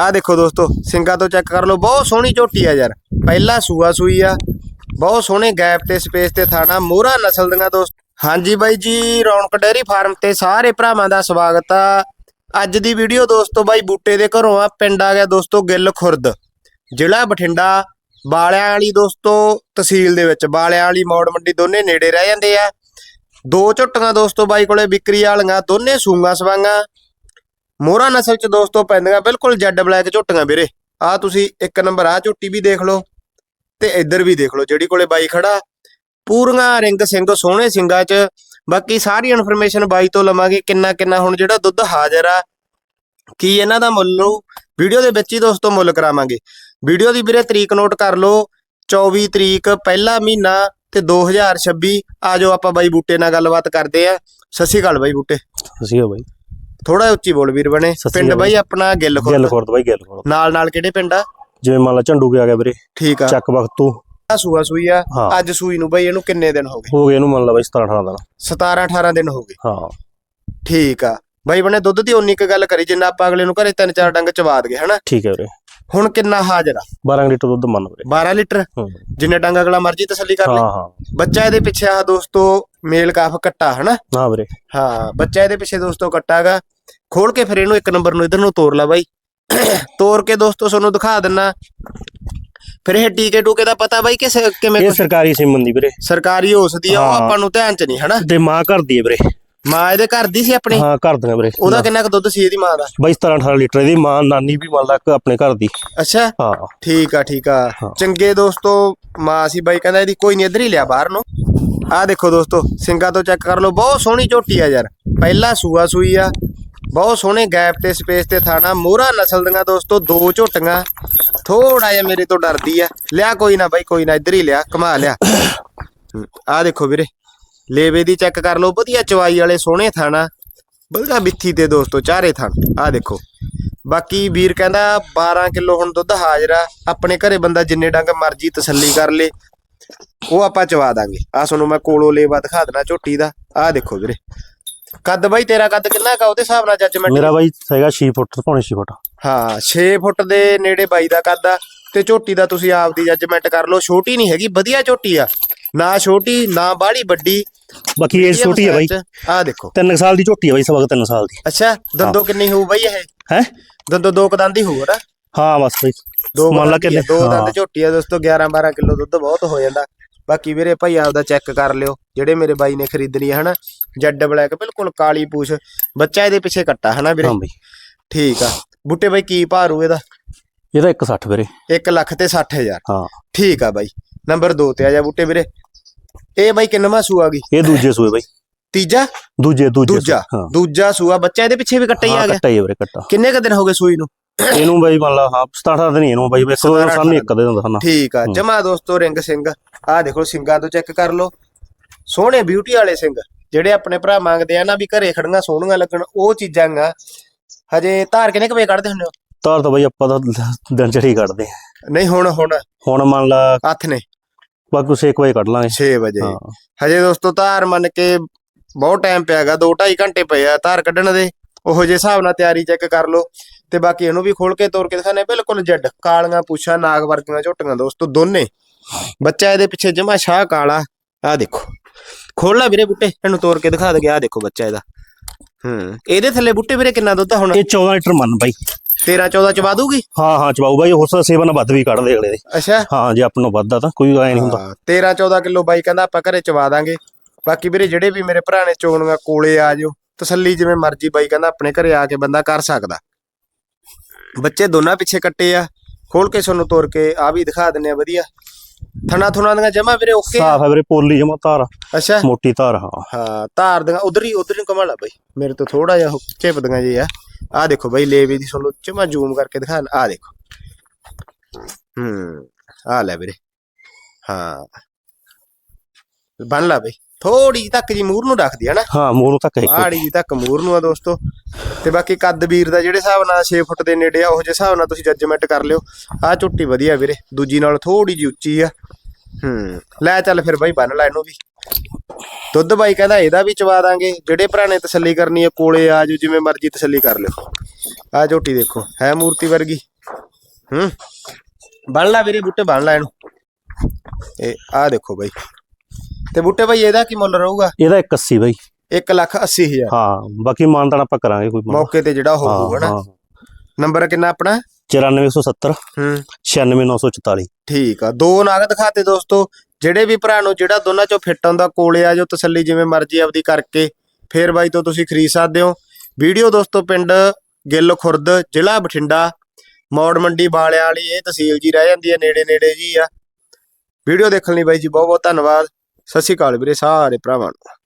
ਆਹ ਦੇਖੋ ਦੋਸਤੋ, ਸਿੰਗਾ ਤੋਂ ਚੈੱਕ ਕਰ ਲਓ, ਬਹੁਤ ਸੋਹਣੀ ਝੋਟੀ ਆ ਯਾਰ। ਪਹਿਲਾ ਸੂਆ ਸੂਈ ਆ, ਬਹੁਤ ਸੋਹਣੇ ਗੈਪ ਤੇ ਸਪੇਸ ਤੇ ਥਾਣਾ, ਮੋਹਰਾ ਨਸਲ ਦੀਆਂ ਦੋਸਤ। ਹਾਂਜੀ ਬਾਈ ਜੀ, ਰੌਣਕ ਡੇਅਰੀ ਫਾਰਮ ਤੇ ਸਾਰੇ ਭਰਾਵਾਂ ਦਾ ਸਵਾਗਤ ਆ। ਅੱਜ ਦੀ ਵੀਡੀਓ ਦੋਸਤੋ ਬਾਈ ਬੂਟੇ ਦੇ ਘਰੋਂ ਆ, ਪਿੰਡ ਆ ਗਿਆ ਦੋਸਤੋ ਗਿੱਲ ਖੁਰਦ। ਜ਼ਿਲ੍ਹਾ ਬਠਿੰਡਾ, ਬਾਲਿਆਂ ਵਾਲੀ ਦੋਸਤੋ, ਤਹਿਸੀਲ ਦੇ ਵਿੱਚ। ਬਾਲਿਆਂ ਵਾਲੀ ਮੌੜ ਮੰਡੀ ਦੋਨੇ ਨੇੜੇ ਰਹਿ ਜਾਂਦੇ ਆ। ਦੋ ਝੁੱਟੀਆਂ ਦੋਸਤੋ ਬਾਈ ਕੋਲੇ, ਵਿਕਰੀ ਵਾਲੀਆਂ, ਦੋਨੇ ਸੂੰਗਾ ਸਵਾਂਗਾ। ਮੋਹਰਾ ਨਸਲ ਚ ਦੋਸਤੋ ਪੈਂਦੀਆਂ ਬਿਲਕੁਲ ਜੈਡ ਬਲੈਕ ਝੋਟੀਆਂ ਵੀਰੇ। ਆ ਤੁਸੀਂ ਇੱਕ ਨੰਬਰ ਆ ਝੋਟੀ ਵੀ ਦੇਖ ਲਓ ਤੇ ਇੱਧਰ ਵੀ ਦੇਖ ਲਓ, ਜਿਹੜੀ ਕੋਲੇ ਬਾਈ ਖੜਾ। ਪੂਰੀਆਂ ਰਿੰਗ ਸਿੰਘ, ਸੋਹਣੇ ਸਿੰਘਾਂ ਚ। ਬਾਕੀ ਸਾਰੀ ਇਨਫੋਰਮੇਸ਼ਨ ਬਾਈ ਤੋਂ ਲਵਾਂਗੇ ਕਿੰਨਾ ਕਿੰਨਾ ਹੁਣ ਜਿਹੜਾ ਦੁੱਧ ਹਾਜ਼ਰ ਆ, ਕੀ ਇਹਨਾਂ ਦਾ ਮੁੱਲ ਨੂੰ ਵੀਡੀਓ ਦੇ ਵਿੱਚ ਹੀ ਦੋਸਤੋ ਮੁੱਲ ਕਰਾਵਾਂਗੇ। ਵੀਡੀਓ ਦੀ ਵੀਰੇ ਤਰੀਕ ਨੋਟ ਕਰ ਲਓ 24 ਤਰੀਕ ਪਹਿਲਾ ਮਹੀਨਾ ਤੇ 2026 ਆਜੋ ਆਪਾਂ ਬਾਈ ਬੂਟੇ ਨਾਲ ਗੱਲਬਾਤ ਕਰਦੇ ਆ। ਸਤਿ ਸ਼੍ਰੀ ਅਕਾਲ ਬਾਈ ਬੂਟੇ। ਅਸੀਂ ਹੋ ਬਾਈ। ਥੋੜਾ ਉੱਚੀ ਬੋਲ ਵੀਰ ਬਣੇ। ਸਤਿ ਸ਼੍ਰੀ ਪਿੰਡ ਬਾਈ ਆਪਣਾ ਗਿੱਲ ਗੱਲ ਖੁਰਦ ਬਾਈ ਗੱਲ ਖੁਰਦ। ਨਾਲ ਨਾਲ ਕਿਹੜੇ ਪਿੰਡ ਆ? ਜਿਵੇਂ ਮੰਨ ਲਾ ਝੰਡੂ ਕੇ ਆ ਗਿਆ ਵੀਰੇ। ਠੀਕ ਆ। ਚੱਕ ਵਕਤੂ ਆਹ ਸੂਆ ਸੂਈ ਆ। ਹਾਂ। ਅੱਜ ਸੂਈ ਨੂੰ ਬਾਈ ਇਹਨੂੰ ਕਿੰਨੇ ਦਿਨ ਹੋ ਗਏ? ਹੋ ਗਏ ਇਹਨੂੰ ਮੰਨ ਲਾ ਬਾਈ 17 18 ਦਿਨ। 17 18 ਦਿਨ ਹੋ ਗਏ। ਹਾਂ। ਠੀਕ ਆ। ਬਾਈ ਬਣੇ ਦੁੱਧ ਦੀ ਉਨੀ ਕੁ ਗੱਲ ਕਰੀ ਜਿੰਨਾ ਆਪਾਂ ਅਗਲੇ ਨੂੰ ਘਰੇ ਤਿੰਨ ਚਾਰ ਡੰਗ ਚਵਾ ਦਗੇ ਹਨਾ? ਠੀਕ ਹੈ ਵੀਰੇ। ਹੁਣ ਕਿੰਨਾ ਹਾਜ਼ਰ ਆ? 12 ਲੀਟਰ ਦੁੱਧ ਮੰਨ ਵੀਰੇ। 12 ਲੀਟਰ? ਹੂੰ। ਜਿੰਨੇ ਡੰਗ ਅਗਲਾ ਮਰਜ਼ੀ ਤਸੱਲੀ ਕਰ ਲੈ। ਹਾਂ ਹਾਂ। ਬੱਚਾ ਇਹਦੇ ਪਿੱਛੇ ਆ ਦੋਸਤੋ ਮੇਲ ਕਾਫ ਕੱਟਾ ਹਨਾ? ਹਾਂ ਵੀਰੇ। ਹਾਂ ਬੱਚਾ ਇਹਦੇ ਪਿੱਛੇ ਦੋਸਤੋ ਕੱਟਾਗਾ। ਖੋਲ ਕੇ ਫਿਰ ਇਹਨੂੰ ਇੱਕ ਨੰਬਰ ਨੂੰ ਇਧਰ ਨੂੰ ਤੋਰ ਲਾ ਬਾਈ। ਤੋਰ ਕੇ ਦੋਸਤੋ ਤੁਹਾਨੂੰ ਦਿਖਾ ਦਿੰਨਾ। ਫਿਰ ਇਹ ਟੀਕੇ ਟੂਕੇ ਦਾ ਪਤਾ ਬਾਈ ਕਿ ਕਿਵੇਂ ਇਹ ਸਰਕਾਰੀ ਸਿਮਨ ਦੀ ਵੀਰੇ। ਸਰਕਾਰੀ ਔਸਦੀ ਆ ਉਹ ਹਾਂ। ਆਪਾਂ ਨੂੰ ਧਿਆਨ ਚ ਨਹੀਂ ਹਨਾ? ਤੇ ਮਾਂ ਘਰ ਦੀ ਹੈ ਵੀਰੇ। ਮਾਂ ਇਹਦੇ ਘਰ ਦੀ ਸੀ ਆਪਣੀ? ਹਾਂ ਘਰ ਵੀਰੇ। ਉਹਦਾ ਕਿੰਨਾ ਕੁ ਦੁੱਧ ਸੀ ਇਹਦੀ ਮਾਂ ਦਾ? ਬਾਈ 17 18 ਲੀਟਰ ਦੀ। ਮਾਂ ਨਾਨੀ ਵੀ ਮੰਨ ਲਾ ਇੱਕ ਆਪਣੇ ਘਰ ਦੀ। ਅੱਛਾ? ਹਾਂ। ਠੀਕ ਆ ਠੀਕ ਆ। ਹਾਂ। ਚੰਗੇ ਦੋਸਤੋ ਮਾਂ ਸੀ ਬਾਈ ਕਹਿੰਦਾ ਇਹਦੀ ਕੋਈ ਨਹੀਂ ਇੱਧਰ ਹੀ ਲਿਆ ਬਾਹਰ ਨੂੰ। ਆਹ ਦੇਖੋ ਦੋਸਤੋ ਸਿੰਗਾ ਤੋਂ ਚੈੱਕ ਕਰ ਲਓ। ਬਹੁਤ ਸੋਹਣੀ ਝੋਟੀ ਆ ਯਾਰ। ਪਹਿਲਾ ਸੂਆ ਸੂਈ ਆ। ਬਹੁਤ ਸੋਹਣੇ ਗੈਪ ਤੇ ਸਪੇਸ ਤੇ ਥਾਣਾ ਮੋਹਰਾ ਨਸਲ ਦੀਆਂ ਦੋਸਤੋ, ਦੋ ਝੋਟੀਆਂ। ਥੋੜਾ ਜਿਹਾ ਮੇਰੇ ਤੋਂ ਡਰਦੀ ਆ। ਲਿਆ ਕੋਈ ਨਾ ਬਾਈ, ਕੋਈ ਨਾ, ਇੱਧਰ ਹੀ ਲਿਆ ਕਮਾ ਲਿਆ। ਆਹ ਦੇਖੋ ਵੀਰੇ, ਲੇਵੇ ਦੀ ਚੈੱਕ ਕਰ ਲਓ, ਵਧੀਆ ਚਵਾਈ ਵਾਲੇ ਸੋਹਣੇ ਥਾਣਾ। ਵਧੀਆ ਬਿੱਥੀ ਤੇ ਦੋਸਤੋ, ਚਾਰੇ ਥਣ ਆਹ ਦੇਖੋ। ਬਾਕੀ ਵੀਰ ਕਹਿੰਦਾ 12 ਕਿਲੋ ਹੁਣ ਦੁੱਧ ਹਾਜ਼ਰ ਆ। ਆਪਣੇ ਘਰੇ ਬੰਦਾ ਜਿੰਨੇ ਡੰਗ ਮਰਜ਼ੀ ਤਸੱਲੀ ਕਰ ਲੇ। ਉਹ ਆਪਾਂ ਚਵਾ ਦਾਂਗੇ। ਆ ਤੁਹਾਨੂੰ ਮੈਂ ਕੋਲੋਂ ਲੇਵਾ ਦਿਖਾ ਦੇਣਾ ਝੋਟੀ ਦਾ। ਆਹ ਦੇਖੋ ਵੀਰੇ ਕੱਦ ਬਾਈ ਤੇਰਾ ਕੱਦ ਕਿੰਨਾ ਕਾ ਉਹਦੇ ਹਿਸਾਬ ਨਾਲ ਜੱਜਮੈਂਟ ਮੇਰਾ ਬਾਈ ਹੈਗਾ 6 ਫੁੱਟ ਪੌਣੇ 6 ਫੁੱਟ। ਹਾਂ 6 ਫੁੱਟ ਦੇ ਨੇੜੇ ਬਾਈ ਦਾ ਕੱਦ ਆ ਤੇ ਝੋਟੀ ਦਾ ਤੁਸੀਂ ਆਪ ਦੀ ਜੱਜਮੈਂਟ ਕਰ ਲਓ। ਛੋਟੀ ਨਹੀਂ ਹੈਗੀ ਵਧੀਆ ਝੋਟੀ ਆ। ਨਾ ਛੋਟੀ ਨਾ ਬਾਹਲੀ ਵੱਡੀ। ਬਾਕੀ ਏਜ ਛੋਟੀ ਹੈ ਬਾਈ। ਆਹ ਦੇਖੋ। 3 ਸਾਲ ਦੀ ਝੋਟੀ ਹੈ ਬਾਈ ਸਵਾ 3 ਸਾਲ ਦੀ। ਅੱਛਾ ਦੰਦੋਂ ਕਿੰਨੀ ਹੋਊ ਬਾਈ ਇਹ? ਹੈ? ਦੰਦੋਂ ਦੋ ਕਦੰਦ ਹੀ ਹੋਊ ਨਾ? ਹਾਂ ਬਸ ਬਾਈ। ਦੋ ਮੰਨ ਲਾ ਆ, ਕਿੰਨੇ- ਦੋ। ਦੰਦ ਝੋਟੀ ਆ ਦੋਸਤੋ 11 12 ਕਿਲੋ ਦੁੱਧ ਬਹੁਤ ਹੋ ਜਾਂਦਾ। ਬਾਕੀ ਵੀਰੇ ਭਾਈ ਆਪਦਾ ਚੈੱਕ ਕਰ ਲਿਓ। ਜਿਹੜੇ ਮੇਰੇ ਬਾਈ ਨੇ ਖਰੀਦਣੀ ਹੈ ਹਨਾ? ਜੈਡ ਬਲੈਕ ਬਿਲਕੁਲ ਕਾਲੀ ਪੂਛ। ਬੱਚਾ ਇਹਦੇ ਪਿੱਛੇ ਕੱਟਾ ਹਨਾ ਵੀਰੇ? ਹਾਂ ਬਾਈ। ਠੀਕ ਆ। ਬੁੱਟੇ ਬਾਈ ਕੀ ਭਾਰੂ ਇਹਦਾ ਇਹਦਾ 160 ਵੀਰੇ। 1 ਲੱਖ ਤੇ 60000 ਹਾਂ। ਠੀਕ ਆ ਬਾਈ। ਨੰਬਰ 2 ਤੇ ਆ ਜਾ ਬੁੱਟੇ ਵੀਰੇ। ਇਹ ਬਾਈ ਕਿੰਨਵਾਂ ਸੂਆ ਗਈ? ਇਹ ਦੂਜੇ ਸੂਏ ਬਾਈ। ਤੀਜਾ? ਦੂਜੇ ਦੂਜੇ ਦੂਜਾ। ਦੂਜਾ ਸੂਆ। ਬੱਚਾ ਇਹਦੇ ਪਿੱਛੇ ਵੀ ਕੱਟਾ ਹੀ ਆ ਗਿਆ। ਕੱਟਾ ਹੀ ਵੀਰੇ ਕੱਟਾ ਕਿੰਨੇ ਕ ਦਿਨ ਹੋ ਗਏ ਸੂਈ ਨੂੰ? ਇਹਨੂੰ ਬਾਈ ਮੰਨ ਲਾ ਹਾਂ 17 ਦਿਨ ਇਹਨੂੰ ਬਾਈ। ਸਤਾਰਾਂ ਸਾਨੂੰ ਇੱਕ ਦੇ ਦਿੰਦਾ ਸਾਨੂੰ ਠੀਕ ਆ। ਜਮਾ ਦੋਸਤੋ ਰਿੰਗ ਸਿੰਘ ਆਹ ਦੇਖੋ ਸਿੰਘਾਂ ਤੋਂ ਚੈੱਕ ਕਰ ਲਓ। ਸੋਹਣੇ ਬਿਊਟੀ ਵਾਲੇ ਸਿੰਘ ਜਿਹੜੇ ਆਪਣੇ ਭਰਾ ਮੰਗਦੇ ਆ ਨਾ ਵੀ ਘਰੇ ਖੜੀਆਂ ਸੋਹਣੀਆਂ ਲੱਗਣ ਉਹ ਚੀਜ਼ਾਂ ਆ ਹਜੇ ਧਾਰ ਕਿੰਨੇ ਕੁ ਵੇ ਕੱਢਦੇ ਹੁੰਦੇ ਹੋ? ਤਾਰ ਤਾਂ ਬਾਈ ਆਪਾਂ ਤਾਂ ਦਿਨ ਚੜੀ ਕੱਢਦੇ ਹਾਂ। ਨਹੀਂ ਹੁਣ ਹੁਣ। ਹੁਣ ਮੰਨ ਲਾ ਹੱਥ ਨੇ। ਬਾਕੀ ਛੇ ਕੁ ਵਜੇ ਕੱਢ ਲਾਂਗੇ। 6 ਵਜੇ। ਹਜੇ ਦੋਸਤੋ ਧਾਰ ਮੰਨ ਕੇ ਬਹੁਤ ਟਾਈਮ ਪਿਆਗਾ 2 2.5 ਘੰਟੇ ਪਏ ਆ ਧਾਰ ਕੱਢਣ ਦੇ। ਉਹੋ ਜਿਹੇ ਹਿਸਾਬ ਨਾਲ ਤਿਆਰੀ ਚੈੱਕ ਕਰ ਲਓ। ਤੇ ਬਾਕੀ ਇਹਨੂੰ ਵੀ ਖੋਲ ਕੇ ਤੋੜ ਕੇ ਦਿਖਾਣੇ ਬਿਲਕੁਲ ਜੱਡ ਕਾਲੀਆਂ ਪੁੱਛਾਂ ਨਾਗ ਵਰਗੀਆਂ ਝੋਟੀਆਂ ਦੋਸਤੋ ਦੋਨੇ। ਬੱਚਾ ਇਹਦੇ ਪਿੱਛੇ ਜਮਾ ਸ਼ਾਹ ਕਾਲਾ। ਆ ਦੇਖੋ। ਖੋਲ ਲੈ ਵੀਰੇ ਬੁੱਟੇ ਇਹਨੂੰ ਤੋੜ ਕੇ ਦਿਖਾ ਦੇ ਆ ਦੇਖੋ ਬੱਚਾ ਇਹਦਾ। ਹੂੰ ਇਹਦੇ ਥੱਲੇ ਬੁੱਟੇ ਵੀਰੇ ਕਿੰਨਾ ਦੁੱਧ ਆ ਹੁਣ? ਇਹ 14 ਲੀਟਰ ਮੰਨ ਬਾਈ। 13 14 ਚਵਾ ਦੂਗੀ ਹਾਂ ਹਾਂ ਚਬਾਊ ਬਾਈ ਉਸ ਦਾ ਸੇਵਾ ਨਾਲ ਵੱਧ ਵੀ ਕੱਢਦੇ ਅਗਲੇ ਦੇ। ਅੱਛਾ। ਹਾਂ ਜੇ ਆਪਾਂ ਨੂੰ ਵੱਧਦਾ ਤਾਂ ਕੋਈ ਐ ਨਹੀਂ ਹੁੰਦਾ। ਹਾਂ, 13 14 ਕਿਲੋ ਬਾਈ ਕਹਿੰਦਾ ਆਪਾਂ ਘਰੇ ਚਵਾ ਦਾਂਗੇ। ਬਾਕੀ ਵੀਰੇ ਜਿਹੜੇ ਵੀ ਮੇਰੇ ਭਰਾ ਨੇ ਚੋਣੀਆਂ ਕੋਲੇ ਆ ਜਿਓ। ਤਸੱਲੀ ਜਿਵੇਂ ਮਰਜ਼ੀ ਬਾਈ ਕਹਿੰਦਾ ਆਪਣੇ ਘਰੇ ਆ ਕੇ ਬੰਦਾ ਕਰ ਸਕਦਾ। ਬੱਚੇ ਦੋਨਾਂ ਪਿੱਛੇ ਕੱਟੇ ਆ। ਖੋਲ ਕੇ ਤੁਹਾਨੂੰ ਤੋੜ ਕੇ ਆ ਵੀ ਦਿਖਾ ਦਿੰਨੇ ਆ ਵਧੀਆ। ਥਣਾ ਥੁਣਾ ਦੀਆਂ ਜਮਾ ਵੀਰੇ ਓਕੇ। ਸਾਫ਼ ਹੈ ਵੀਰੇ ਪੋਲੀ ਜਮਾ ਤਾਰ ਅੱਛਾ। ਮੋਟੀ ਤਾਰ ਹਾਂ। ਹਾਂ ਧਾਰ ਦੀਆਂ ਉਧਰ ਹੀ ਉਧਰ ਹੀ ਕਮਾ ਲਾ ਬਾਈ। ਮੇਰੇ ਤੋਂ ਥੋੜਾ ਜਿਹਾ ਚਿਪਦੀਆਂ ਜੀ ਆ। ਆ ਦੇਖੋ ਬਾਈ ਲੇਵੇ ਦੀ ਤੁਹਾਨੂੰ ਜਮਾ ਜ਼ੂਮ ਕਰਕੇ ਦਿਖਾ ਆ ਦੇਖੋ। ਹੂੰ ਆ ਲੈ ਵੀਰੇ। ਹਾਂ। ਬਣ ਲਾ ਬਈ। ਥੋੜੀ ਤੱਕ ਜੀ ਮੂਰ ਨੂੰ ਰੱਖਦੀ ਹੈ ਨਾ। ਹਾਂ ਮੂੰਹ ਨੂੰ ਤੱਕ ਇੱਕ। ਆੜੀ ਜੀ ਤੱਕ ਮੂਰ ਨੂੰ ਆ ਦੋਸਤੋ। ਤੇ ਬਾਕੀ ਕੱਦ ਵੀਰ ਦਾ ਜਿਹੜੇ ਹਿਸਾਬ ਨਾਲ 6 ਫੁੱਟ ਦੇ ਨੇੜੇ ਆ ਉਹ ਜਿਹੇ ਹਿਸਾਬ ਨਾਲ ਤੁਸੀਂ ਜੱਜਮੈਂਟ ਕਰ ਲਿਓ। ਆ ਝੁੱਟੀ ਵਧੀਆ ਵੀਰੇ। ਦੂਜੀ ਨਾਲ ਥੋੜੀ ਜੀ ਉੱਚੀ ਆ। ਹੂੰ ਲੈ ਚੱਲ ਫਿਰ ਬਾਈ ਬੰਨ ਲੈ ਇਹਨੂੰ ਵੀ। ਦੁੱਧ ਬਾਈ ਕਹਿੰਦਾ ਇਹਦਾ ਵੀ ਚਵਾ ਦਾਂਗੇ। ਜਿਹੜੇ ਭਰਾ ਨੇ ਤਸੱਲੀ ਕਰਨੀ ਹੈ ਕੋਲੇ ਆ ਜਾਓ ਜਿਵੇਂ ਮਰਜ਼ੀ ਤਸੱਲੀ ਕਰ ਲਿਓ। ਆ ਝੋਟੀ ਦੇਖੋ ਹੈ ਮੂਰਤੀ ਵਰਗੀ। ਹੂੰ ਬਣ ਲਾ ਵੀਰੇ ਬੂਟੇ ਬਣ ਲਾ ਇਹਨੂੰ। ਇਹ ਆ ਦੇਖੋ ਬਾਈ। ਤੇ ਬੂਟੇ ਬਾਈ ਇਹਦਾ ਕੀ ਮੁੱਲ ਰਹੂਗਾ? ਇਹਦਾ 81 ਬਾਈ। 1 ਲੱਖ 80 ਹਜ਼ਾਰ। ਹਾਂ ਬਾਕੀ ਮਾਨਤਾਨ ਆਪਾਂ ਕਰਾਂਗੇ ਕੋਈ ਮੌਕੇ ਤੇ ਜਿਹੜਾ ਹੋਊਗਾ ਨਾ ਨੰਬਰ ਕਿੰਨਾ ਆਪਣਾ? 94170 ਹੂੰ। 96944 ਠੀਕ ਆ। ਦੋ ਨਾਗ ਦਿਖਾਤੇ ਦੋਸਤੋ। ਜਿਹੜੇ ਵੀ ਭਰਾ ਨੂੰ ਜਿਹੜਾ ਦੋਨਾਂ ਚੋਂ ਫਿੱਟ ਆਉਂਦਾ ਕੋਲੇ ਆ ਜੋ ਤਸੱਲੀ ਜਿਵੇਂ ਮਰਜ਼ੀ ਆਪਦੀ ਕਰਕੇ। ਫੇਰ ਬਾਈ ਤੋਂ ਤੁਸੀਂ ਖਰੀਦ ਸਕਦੇ ਹੋ। ਵੀਡੀਓ ਦੋਸਤੋ ਪਿੰਡ ਗਿੱਲ ਖੁਰਦ ਜ਼ਿਲ੍ਹਾ ਬਠਿੰਡਾ। ਮੌੜ ਮੰਡੀ ਬਾਲਿਆਂ ਵਾਲੀ ਇਹ ਤਹਿਸੀਲ ਜੀ ਰਹਿ ਜਾਂਦੀ ਹੈ ਨੇੜੇ ਨੇੜੇ ਜੀ ਆ। ਵੀਡੀਓ ਦੇਖਣ ਲਈ ਬਾਈ ਜੀ ਬਹੁਤ ਬਹੁਤ ਧੰਨਵਾਦ। ਸਤਿ ਸ਼੍ਰੀ ਅਕਾਲ ਵੀਰੇ ਸਾਰੇ ਭਰਾਵਾਂ ਨੂੰ।